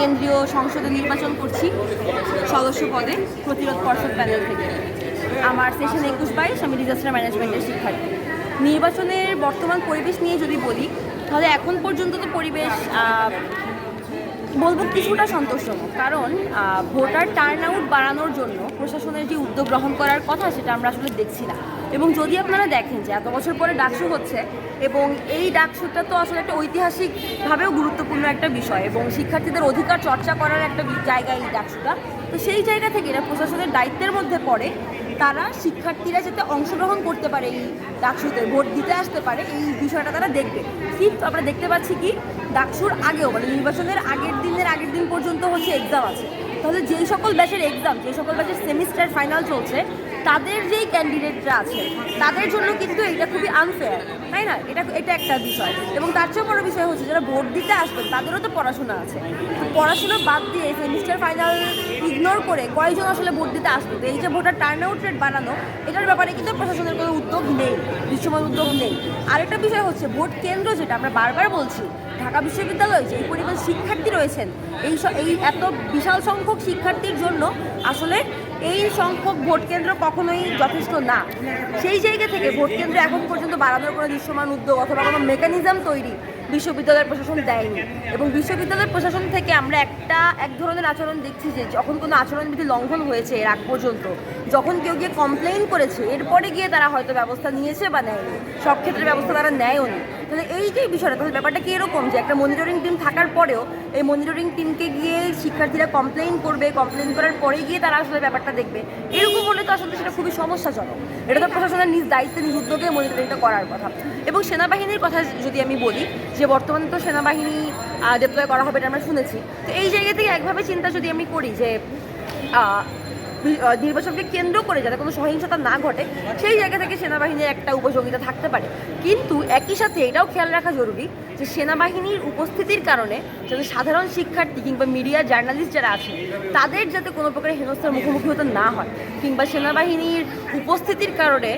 কেন্দ্রীয় সংসদে নির্বাচন করছি সদস্য পদে প্রতিরোধ পর্ষদ প্যানেল থেকে। আমার সেশন একুশ বাইশ, আমি ডিজাস্টার ম্যানেজমেন্টের শিক্ষার্থী। নির্বাচনের বর্তমান পরিবেশ নিয়ে যদি বলি, তাহলে এখন পর্যন্ত তো পরিবেশ বলব কিছুটা সন্তোষজনক। কারণ ভোটার টার্ন আউট বাড়ানোর জন্য প্রশাসনের যে উদ্যোগ গ্রহণ করার কথা সেটা আমরা আসলে দেখছি না। এবং যদি আপনারা দেখেন যে এত বছর পরে ডাকসু হচ্ছে, এবং এই ডাকসুটা তো আসলে একটা ঐতিহাসিকভাবেও গুরুত্বপূর্ণ একটা বিষয়, এবং শিক্ষার্থীদের অধিকার চর্চা করার একটা জায়গা এই ডাকসুটা, তো সেই জায়গা থেকে এটা প্রশাসনের দায়িত্বের মধ্যে পড়ে তারা শিক্ষার্থীরা যাতে অংশগ্রহণ করতে পারে এই ডাকসুতে, ভোট দিতে আসতে পারে, এই বিষয়টা তারা দেখবে। কিন্তু আমরা দেখতে পাচ্ছি কি, ডাকসুর আগেও মানে নির্বাচনের আগের দিনের আগের দিন পর্যন্ত হচ্ছে এক্সাম আছে। তাহলে যেই সকল ব্যাচের এক্সাম যেই সকল ব্যাচের সেমিস্টার ফাইনাল চলছে তাদের যেই ক্যান্ডিডেটরা আছে, তাদের জন্য কিন্তু এটা খুবই আনফেয়ার তাই না? এটা এটা একটা বিষয়। এবং তার চেয়েও বড় বিষয় হচ্ছে, যারা ভোট দিতে আসবেন, তাদেরও তো পড়াশোনা আছে। পড়াশোনা বাদ দিয়ে সেমিস্টার ফাইনাল ইগনোর করে কয়েকজন আসলে ভোট দিতে আসবে? এই যে ভোটার টার্ন আউট রেট বাড়ানো, এটার ব্যাপারে কিন্তু প্রশাসনের কোনো উদ্যোগ নেই, দৃশ্যমান উদ্যোগ নেই। আরেকটা বিষয় হচ্ছে, ভোট কেন্দ্র যেটা আমরা বারবার বলছি, ঢাকা বিশ্ববিদ্যালয়ে যে পরিমাণ শিক্ষার্থী রয়েছেন, এই এই এত বিশাল সংখ্যক শিক্ষার্থীর জন্য আসলে এই সংখ্যক ভোট কেন্দ্র কখনোই যথেষ্ট না। সেই জায়গা থেকে ভোট কেন্দ্র এখন পর্যন্ত বাড়ানোর কোনো দৃশ্যমান উদ্যোগ অথবা কোনো মেকানিজম তৈরি বিশ্ববিদ্যালয়ের প্রশাসন দেয়নি। এবং বিশ্ববিদ্যালয়ের প্রশাসন থেকে আমরা একটা, এক ধরনের আচরণ দেখছি যে যখন কোনো আচরণবিধি লঙ্ঘন হয়েছে এর আগ পর্যন্ত, যখন কেউ গিয়ে কমপ্লেইন করেছে, এরপরে গিয়ে তারা হয়তো ব্যবস্থা নিয়েছে বা নেয়নি। সব ক্ষেত্রে ব্যবস্থা তারা নেয়ও নি। তাহলে এই যে বিষয়টা, তাহলে ব্যাপারটা কি এরকম যে একটা মনিটরিং টিম থাকার পরেও এই মনিটরিং টিমকে গিয়ে শিক্ষার্থীরা কমপ্লেইন করবে কমপ্লেইন করার পরে গিয়ে তারা আসলে ব্যাপারটা দেখবে? এরকম হলে তো আসলে সেটা খুবই সমস্যাজনক। এটা তো প্রশাসনের নিজ দায়িত্বে, নিজ উদ্যোগে মনিটরিংটা করার কথা। এবং সেনাবাহিনীর কথা যদি আমি বলি যে বর্তমানে তো সেনাবাহিনী ডিপ্লয় করা হবে এটা আমরা শুনেছি। তো এই জায়গা থেকে একভাবে চিন্তা যদি আমি করি যে নির্বাচনকে কেন্দ্র করে যাতে কোনো সহিংসতা না ঘটে, সেই জায়গা থেকে সেনাবাহিনীর একটা উপযোগিতা থাকতে পারে। কিন্তু একই সাথে এটাও খেয়াল রাখা জরুরি যে সেনাবাহিনীর উপস্থিতির কারণে যাতে সাধারণ শিক্ষার্থী কিংবা মিডিয়া জার্নালিস্ট যারা আছে, তাদের যাতে কোনো প্রকার হেনস্থার মুখোমুখি হতে না হয় কিংবা সেনাবাহিনীর উপস্থিতির কারণে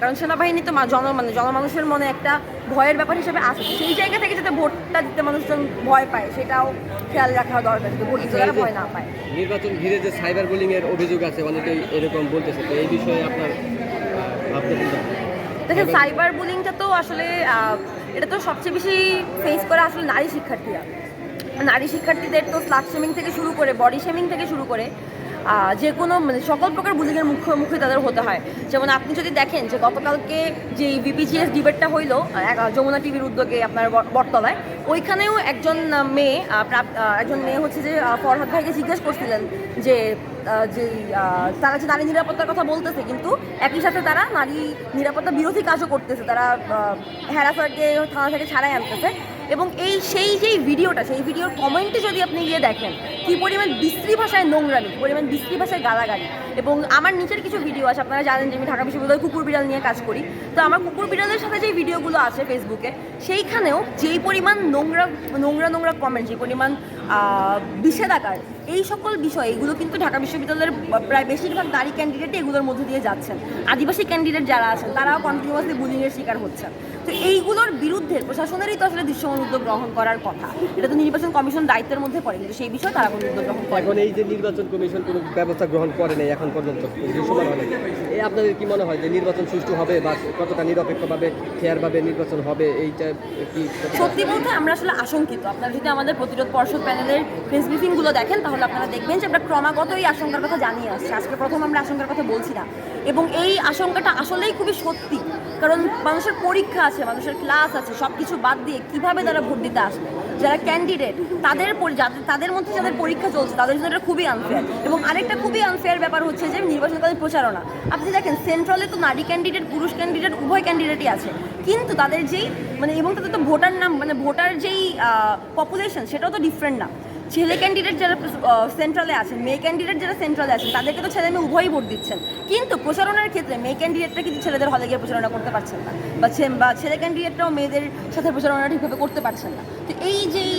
কারণ সেনাবাহিনী তো জন মানে জনমানুষের মনে একটা ভয়ের ব্যাপার হিসেবে আছে সেই জায়গা থেকে যাতে ভোটটা দিতে মানুষজন ভয় পায় সেটাও খেয়াল রাখা দরকার যাতে ভোট দিতে তারা ভয় না পায়। নির্বাচন ঘিরে যে সাইবার বুলিং এর অভিযোগ আছে অনেকেই এরকম বলতেছে। তো এই বিষয়ে আপনার দেখেন সাইবার বুলিংটা তো আসলে এটা তো সবচেয়ে বেশি ফেস করে আসলে নারী শিক্ষার্থীরা। নারী শিক্ষার্থীদের তো স্লাট শেমিং থেকে শুরু করে বডি শেমিং থেকে শুরু করে যে কোনো মানে সকল প্রকার বুলিংয়ের মুখোমুখি তাদের হতে হয়। যেমন আপনি যদি দেখেন যে গতকালকে যে বিপিজিএস ডিবেটটা হইল যমুনা টিভির উদ্যোগে আপনার বটতলায়, ওইখানেও একজন মেয়ে একজন মেয়ে হচ্ছে যে ফরহাদ ভাইকে জিজ্ঞেস করছিলেন যে যে তারা যে নারী নিরাপত্তার কথা বলতেছে, কিন্তু একই সাথে তারা নারী নিরাপত্তা বিরোধী কাজও করতেছে। তারা হ্যারাসারকে থানা থেকে ছাড়াই আনতেছে। এবং এই সেই যেই ভিডিওটা সেই ভিডিওর কমেন্টে যদি আপনি গিয়ে দেখেন কি পরিমাণ বিশ্রী ভাষায় নোংরামি কি পরিমাণ বিশ্রী ভাষায় গালাগালি এবং আমার নিচের কিছু ভিডিও আছে আপনারা জানেন যে আমি ঢাকা বিশ্ববিদ্যালয়ে কুকুর বিড়াল নিয়ে কাজ করি। তো আমার কুকুর বিড়ালের সাথে যে ভিডিওগুলো আছে ফেসবুকে সেইখানেও যেই পরিমাণ নোংরা নোংরা নোংরা কমেন্ট যে পরিমাণ আহ, বিষেধাগার এই সকল বিষয় এগুলো কিন্তু ঢাকা বিশ্ববিদ্যালয়ের প্রায় বেশিরভাগ নারী ক্যান্ডিডেটই এগুলোর মধ্যে দিয়ে যাচ্ছেন। আদিবাসী ক্যান্ডিডেট যারা আছেন তারাও কন্টিনিউয়াসলি বুলিংয়ের শিকার হচ্ছেন। তো এইগুলোর বিরুদ্ধে প্রশাসনেরই তো আসলে দৃশ্যমান উদ্যোগ গ্রহণ করার কথা। এটা তো নির্বাচন কমিশন দায়িত্বের মধ্যে পড়ে কিন্তু সেই বিষয়ে তারা কোনো উদ্যোগ গ্রহণ করে এখন এই যে নির্বাচন কমিশন কোনো ব্যবস্থা গ্রহণ করে নাই এখন পর্যন্ত দৃশ্যমান হয় এই আপনাদের কি মনে হয় যে নির্বাচন সুষ্ঠু হবে বা কতটা নিরপেক্ষভাবে ফেয়ারভাবে নির্বাচন হবে এইটা কি সত্যি? বলতে আমরা আসলে আশঙ্কিত। আপনারা যদি আমাদের প্রতিরোধ পর্ষদ প্যানেলের প্রেস ব্রিফিংগুলো দেখেন তাহলে আপনারা দেখবেন যে আমরা ক্রমাগত এই আশঙ্কার কথা জানিয়ে আসছি। আজকে প্রথম আমরা আশঙ্কার কথা বলছি না। এবং এই আশঙ্কাটা আসলেই খুবই সত্যি। কারণ মানুষের পরীক্ষা আছে, মানুষের ক্লাস আছে সব কিছু বাদ দিয়ে কীভাবে তারা ভোট দিতে আসবে? যারা ক্যান্ডিডেট তাদের তাদের মধ্যে যাদের পরীক্ষা চলছে, তাদের জন্য এটা খুবই আনফেয়ার এবং আরেকটা খুবই আনফেয়ার ব্যাপার হচ্ছে যে, নির্বাচনকালীন প্রচারণা। আপনি দেখেন সেন্ট্রালে তো নারী ক্যান্ডিডেট পুরুষ ক্যান্ডিডেট উভয় ক্যান্ডিডেটই আছে। কিন্তু তাদের যেই মানে এবং তাদের তো ভোটার নাম মানে ভোটার যেই পপুলেশন সেটাও তো ডিফারেন্ট না। ছেলে ক্যান্ডিডেট যারা সেন্ট্রালে আছেন মেয়ে ক্যান্ডিডেট যারা সেন্ট্রালে আছেন তাদেরকে তো ছেলে মেয়ে উভয়ই ভোট দিচ্ছেন। কিন্তু প্রচারণার ক্ষেত্রে মেয়ে ক্যান্ডিডেটরা কিন্তু ছেলেদের হলে গিয়ে প্রচারণা করতে পারছেন না। বা বা ছেলে ক্যান্ডিডেটরাও মেয়েদের সাথে প্রচারণা ঠিকভাবে করতে পারছেন না। তো এই যেই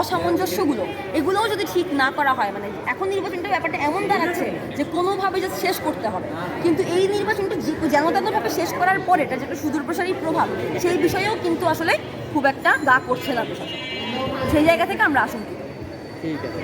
অসামঞ্জস্যগুলো, এগুলোও যদি ঠিক না করা হয় মানে এখন নির্বাচনটা ব্যাপারটা এমন দাঁড়াচ্ছে যে কোনোভাবে যে শেষ করতে হবে। কিন্তু এই নির্বাচনটা যেন তেনভাবে শেষ করার পরে এটা যেটা সুদূর প্রসারী প্রভাব, সেই বিষয়েও কিন্তু আসলে খুব একটা গা করছে না সেই জায়গা থেকে আমরা আশঙ্কিত ঠিক আছে